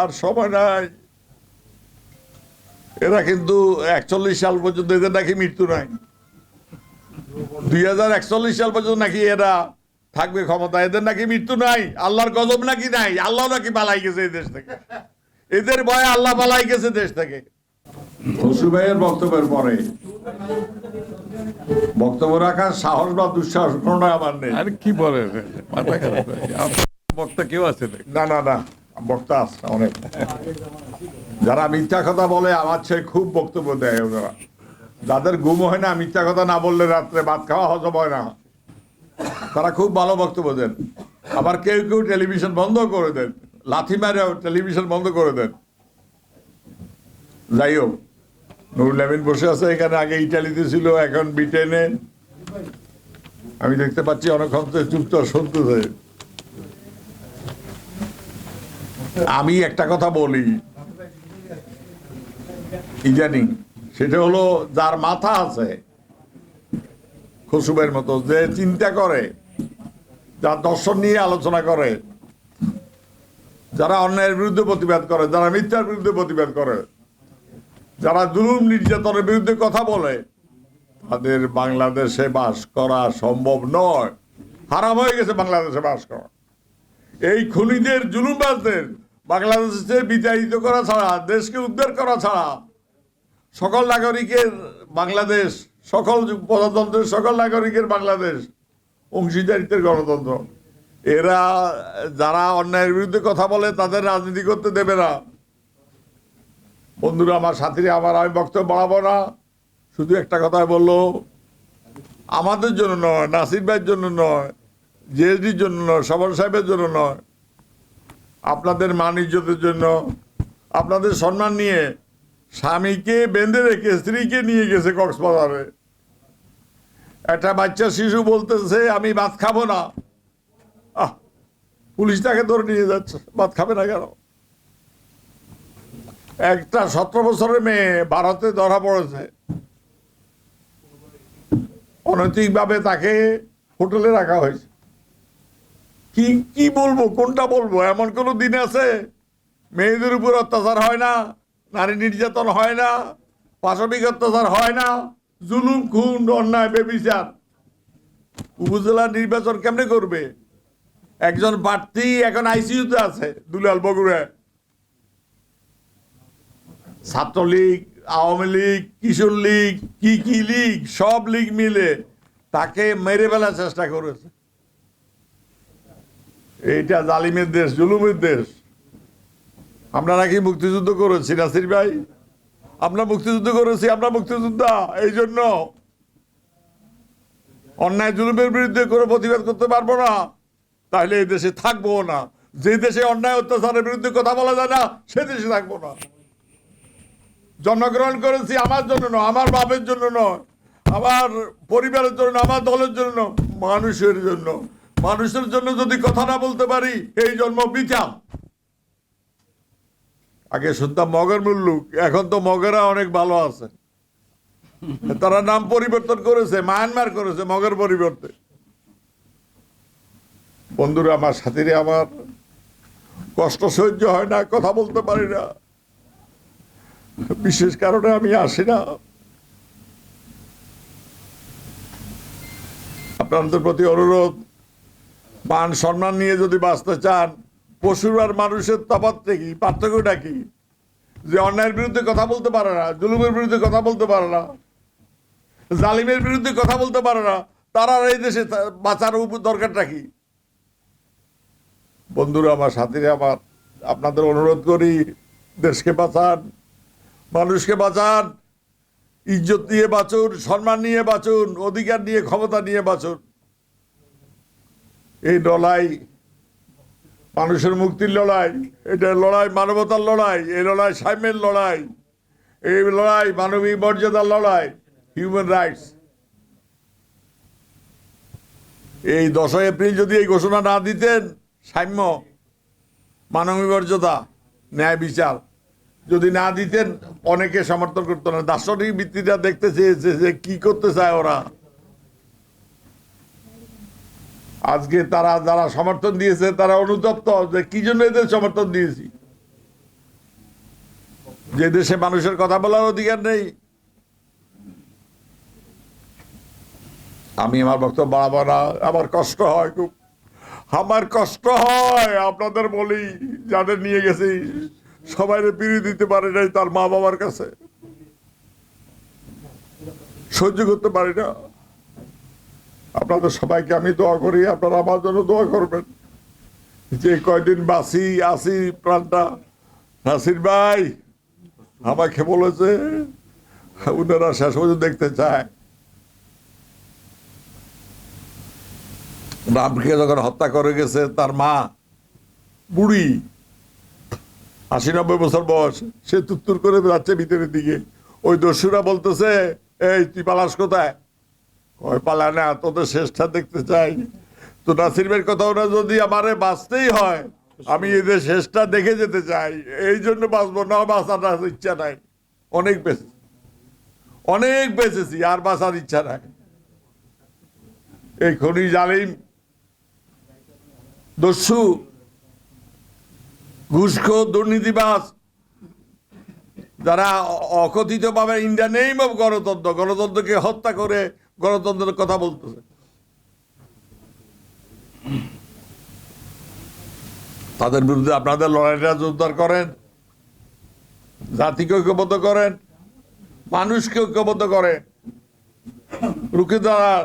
আর সময় নাই। এরা কিন্তু একচল্লিশ সাল পর্যন্ত এদের নাকি মৃত্যু নাই। দুই হাজার একচল্লিশ সাল পর্যন্ত নাকি এরা থাকবে ক্ষমতা এদের নাকি মৃত্যু নাই আল্লাহর গজব নাকি নাই আল্লাহ নাকি পালাই গেছে এই দেশ থেকে। এদের ভয়ে আল্লাহ পালাই গেছে দেশ থেকে। খসু ভাইয়ের বক্তব্যের পরে বক্তব্য রাখার সাহস বা দুঃসাহস কোনটা আমার নেই। আর কি বলে মাথা খারাপ বক্তা কেউ আছে না না না। বক্তা আছে, অনেক। যারা মিথ্যা কথা বলে, আমার চেয়ে খুব বক্তব্য দেয় ওরা যাদের ঘুম হয় না, মিথ্যা কথা না বললে রাত্রে ভাত খাওয়া হজম হয় না। তারা খুব ভালো বক্তব্য দেন। আবার কেউ কেউ টেলিভিশন বন্ধ করে দেন। লাথি মারে টেলিভিশন বন্ধ করে দেন। যাই হোক, নুরুল আমিন বসে আছে এখানে, আগে ইটালিতে ছিল, এখন ব্রিটেনে। আমি দেখতে পাচ্ছি তো চুপচাপ শুনতেছে আমি একটা কথা বলি। ইদানিং সেটা হলো যার মাথা আছে খসুবের মতো, যে চিন্তা করে, যার দর্শন নিয়ে আলোচনা করে, যারা অন্যায়ের বিরুদ্ধে প্রতিবাদ করে, যারা মিথ্যার বিরুদ্ধে প্রতিবাদ করে, যারা জুলুম নির্যাতনের বিরুদ্ধে কথা বলে, তাদের বাংলাদেশে বাস করা সম্ভব নয়। হারাম হয়ে গেছে বাংলাদেশে বাস করা। এই খুনিদের, জুলুমবাজদের বাংলাদেশে বিতাড়িত করা ছাড়া, দেশকে উদ্ধার করা ছাড়া, সকল নাগরিকের বাংলাদেশ, সকল প্রজাতন্ত্রের সকল নাগরিকের বাংলাদেশ অংশীদারিত্বের গণতন্ত্র। এরা যারা অন্যায়ের বিরুদ্ধে কথা বলে, তাদের রাজনীতি করতে দেবে না। বন্ধুরা, আমার সাথীরা, আমার আমি বক্তব্য বাড়াবো না। শুধু একটা কথা বলল, আমাদের জন্য নয়, নাসির ভাইয়ের জন্য নয়, জিএসডির জন্য নয়, সবর সাহেবের জন্য নয়। আপনাদের মান ইজ্জতের জন্য, আপনাদের সম্মান নিয়ে স্বামীকে বেঁধে রেখে স্ত্রীকে নিয়ে গেছে কক্সবাজারে। একটা বাচ্চা শিশু বলতেছে, আমি ভাত খাব না। আহ পুলিশ তাকে ধরে নিয়ে যাচ্ছে, ভাত খাবে না কেন? একটা সতেরো বছরের মেয়ে ভারতে ধরা পড়েছে। অনৈতিকভাবে তাকে হোটেলে রাখা হয়েছে। কি কি বলব, কোনটা বলব? এমন কোনো দিন আছে? মেয়েদের উপর অত্যাচার হয় না, নারী নির্যাতন হয় না, পাশবিক অত্যাচার হয় না, জুলুম, খুন, অন্যায়, বেবিচার। উপজেলা নির্বাচন কেমনে করবে? একজন প্রার্থী এখন আইসিইউতে আছে, দুলাল বগুড়ায় ছাত্রলীগ, আওয়ামী লীগ, কিশোর লীগ, কি কি লীগ, সব লীগ মিলে তাকে মেরে ফেলার চেষ্টা করেছে। এইটা জালিমের দেশ জুলুমের দেশ। আমরা নাকি মুক্তিযুদ্ধ করেছি নাসির ভাই? আমরা মুক্তিযুদ্ধ করেছি আমরা মুক্তিযোদ্ধা এই জন্য। অন্যায় জুলুমের বিরুদ্ধে কোনো প্রতিবাদ করতে পারব না। তাহলে এই দেশে থাকব না। যে দেশে অন্যায় অত্যাচারের বিরুদ্ধে কথা বলা যায় না সে দেশে থাকব না। জন্মগ্রহণ করেছি আমার জন্য নয় আমার বাপের জন্য নয় আমার পরিবারের জন্য নয়, আমার দলের জন্য মানুষের জন্য। মানুষের জন্য যদি কথা না বলতে পারি, এই জন্ম বিচা আগে শুনতাম মগের মুল্লুক এখন তো মগেরা অনেক ভালো আছে। তারা নাম পরিবর্তন করেছে, মায়ানমার করেছে মগের পরিবর্তে। বন্ধুরা, আমার সাথীরে আমার, কষ্ট সহ্য হয় না, কথা বলতে পারি না। বিশেষ কারণে আমি আসি না। আপনাদের প্রতি অনুরোধ মান সম্মান নিয়ে যদি বাঁচতে চান, পশুর আর মানুষের তফাৎটা কি? পার্থক্যটা কি? যে অন্যায়ের বিরুদ্ধে কথা বলতে পারে না, জুলুমের বিরুদ্ধে কথা বলতে পারে না, জালিমের বিরুদ্ধে কথা বলতে পারে না, তারা এই দেশে বাঁচার উপ- দরকারটা কি? বন্ধুরা, আমার সাথীরা, আমার আপনাদের অনুরোধ করি, দেশকে বাঁচান, মানুষকে বাঁচান, ইজ্জত নিয়ে বাঁচুন, সম্মান নিয়ে বাঁচুন, অধিকার নিয়ে, ক্ষমতা নিয়ে বাঁচুন। এই লড়াই, মানুষের মুক্তির লড়াই, এটা লড়াই মানবতার লড়াই, এই লড়াই সাম্যের লড়াই, এই লড়াই মানবিক মর্যাদার লড়াই হিউম্যান রাইটস এই দশই এপ্রিল যদি এই ঘোষণা না দিতেন, সাম্য, মানবিক মর্যাদা, ন্যায় বিচার, যদি না দিতেন, অনেকে সমর্থন করতো না। দার্শনিক ভিত্তিটা দেখতে চেয়েছে যে কি করতে চায় ওরা। আজকে তারা যারা সমর্থন দিয়েছে, তারা অনুতপ্ত যে কি জন্য এদের সমর্থন দিয়েছি? যে দেশে মানুষের কথা বলার অধিকার নেই। আমি আমার বক্তব্য বাড়াবো না, আমার কষ্ট হয় খুব। আমার কষ্ট হয়, আপনাদের বলি, যাদের নিয়ে গেছি, সবাই পিড়ি দিতে পারে নাই তার মা বাবার কাছে। সহ্য করতে পারি না। আপনাদের সবাইকে আমি দোয়া করি, আপনারা আমার জন্য দোয়া করবেন। যে কয়দিন বাসি আসি প্রাণটা। নাসির ভাই, আমাকে বলেছে ওনারা শেষ পর্যন্ত দেখতে চায়। রামকে যখন হত্যা করে গেছে, তার মা, বুড়ি, আশি নব্বই বছর বয়স, সে তুত্তুর করে যাচ্ছে ভিতরের দিকে। ওই দস্যুরা বলতেছে, এই, তুই পালাস কোথায়? কয় পালা না, তোদের শেষটা দেখতে চাই। তো নাসির কথা ওরা যদি আমারে বাঁচতেই হয়, আমি এদের শেষটা দেখে যেতে চাই। এই জন্য বাঁচবো না, বাঁচার ইচ্ছা নাই। অনেক বেঁচে অনেক বেঁচেছি, আর বাঁচার ইচ্ছা নাই। এই খনি জালিম দস্যু, ঘুষখোর দুর্নীতিবাস যারা অকথিত ভাবে ইন্ডিয়া নেই গণতন্ত্র, গণতন্ত্রকে হত্যা করে গণতন্ত্রের কথা বলতেছে। তাদের বিরুদ্ধে আপনাদের লড়াইটা জোরদার করেন, জাতিকে ঐক্যবদ্ধ করেন, মানুষকে ঐক্যবদ্ধ করেন। রুখে দাঁড়ান।